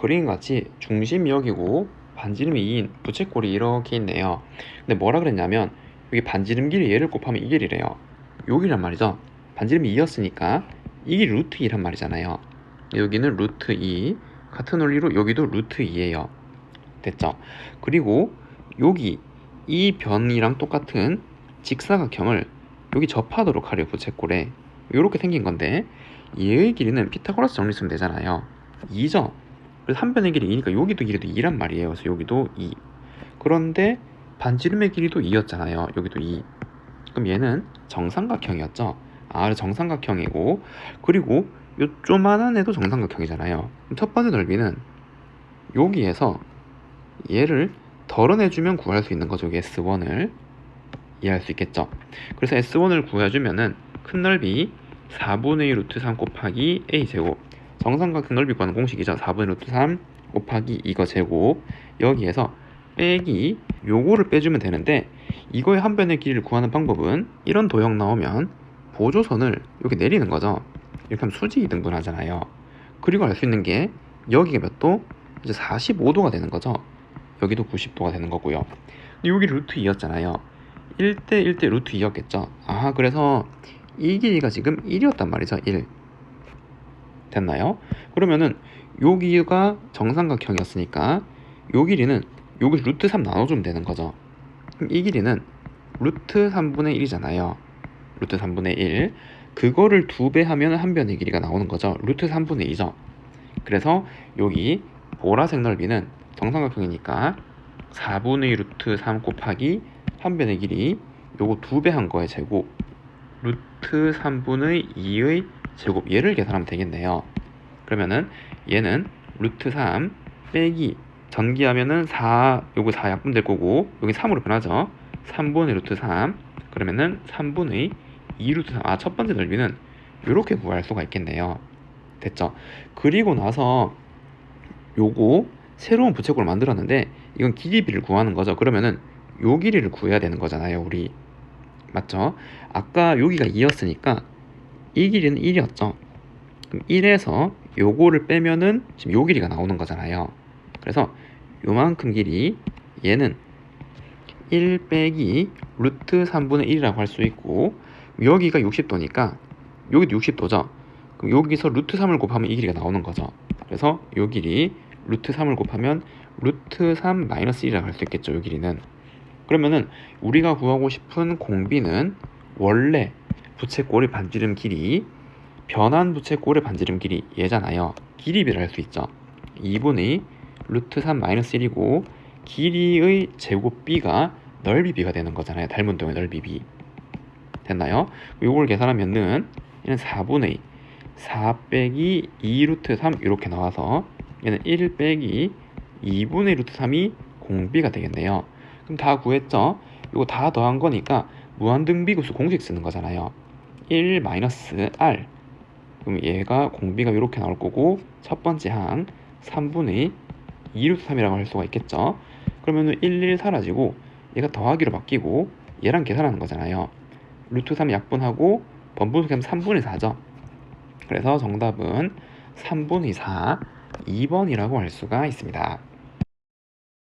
그림같이 중심이 여기고 반지름이 2인 부채꼴이 이렇게 있네요. 근데 뭐라 그랬냐면 여기 반지름 길이 얘를 곱하면 이 길이래요. 여기란 말이죠. 반지름이 2였으니까 이 길이 루트 2란 말이잖아요. 여기는 루트 2 같은 원리로 여기도 루트 2예요. 됐죠? 그리고 여기 이 변이랑 똑같은 직사각형을 여기 접하도록 하래요 부채꼴에 이렇게 생긴 건데 얘의 길이는 피타고라스 정리 쓰면 되잖아요 2죠 그래서 한 변의 길이 2니까 여기도 길이도 2란 말이에요. 그래서 여기도 2 그런데 반지름의 길이도 2였잖아요. 여기도 2 그럼 얘는 정삼각형이었죠? 아 정삼각형이고. 그리고 요 조만한 애도 정삼각형이잖아요. 첫 번째 넓이는 여기에서 얘를 덜어내주면 구할 수 있는 거죠. 여기 S1을 이해할 수 있겠죠? 그래서 S1을 구해주면은 큰 넓이 4분의 1 루트 3 곱하기 A 제곱 정삼각형 넓이 구하는 공식이죠. 4분의 루트 3 곱하기 이거 제곱. 여기에서 빼기 요거를 빼주면 되는데 이거의 한 변의 길이를 구하는 방법은 이런 도형 나오면 보조선을 여기 내리는 거죠. 이렇게 하면 수직이 등분하잖아요. 그리고 알 수 있는 게 여기가 몇 도? 이제 45도가 되는 거죠. 여기도 90도가 되는 거고요. 근데 여기 루트 2였잖아요. 1대 1대 루트 2였겠죠. 아 그래서 이 길이가 지금 1이었단 말이죠. 1 됐나요? 그러면은 여기가 정삼각형이었으니까 요 길이는 여기 루트 3 나눠주면 되는 거죠. 이 길이는 루트 3분의 1이잖아요. 루트 3분의 1 그거를 두 배 하면 한 변의 길이가 나오는 거죠. 루트 3분의 2죠. 그래서 여기 보라색 넓이는 정삼각형이니까 4분의 2 루트 3 곱하기 한 변의 길이 요거 두 배 한 거의 제곱 루트 3분의 2의 제곱 얘를 계산하면 되겠네요. 그러면은 얘는 루트 3 빼기 전기하면은 4 요거 4 약분 될 거고 여기 3으로 변하죠? 3분의 루트 3 그러면은 3분의 2 루트 3 아 첫 번째 넓이는 이렇게 구할 수가 있겠네요. 됐죠? 그리고 나서 요거 새로운 부채꼴을 만들었는데 이건 길이비를 구하는 거죠. 그러면은 요 길이를 구해야 되는 거잖아요 우리. 맞죠? 아까 여기가 2였으니까 이 길이는 1이었죠. 그럼 1에서 요거를 빼면은 지금 요 길이가 나오는 거잖아요. 그래서 요만큼 길이 얘는 1 빼기 루트 3분의 1이라고 할 수 있고 여기가 60도니까 여기도 60도죠. 그럼 여기서 루트 3을 곱하면 이 길이가 나오는 거죠. 그래서 요 길이 루트 3을 곱하면 루트 3 마이너스 1이라고 할 수 있겠죠 요 길이는. 그러면은 우리가 구하고 싶은 공비는 원래 부채꼴의 반지름 길이 변한 부채꼴의 반지름 길이 얘잖아요. 길이비를 할 수 있죠. 2분의 루트 3 마이너스 1이고 길이의 제곱 b가 넓이 b가 되는 거잖아요. 닮은 동의 넓이 b. 됐나요? 이걸 계산하면은 얘는 4분의 4 빼기 2 루트 3 이렇게 나와서 얘는 1 빼기 2분의 루트 3이 공비가 되겠네요. 그럼 다 구했죠? 이거 다 더한 거니까 무한등비구수 공식 쓰는 거잖아요 1 마이너스 r 그럼 얘가 공비가 이렇게 나올 거고 첫 번째 항 3분의 2 루트 3이라고 할 수가 있겠죠? 그러면은 1, 1 사라지고 얘가 더하기로 바뀌고 얘랑 계산하는 거잖아요. 루트 3 약분하고 번분속하면 3분의 4죠? 그래서 정답은 3분의 4 2번이라고 할 수가 있습니다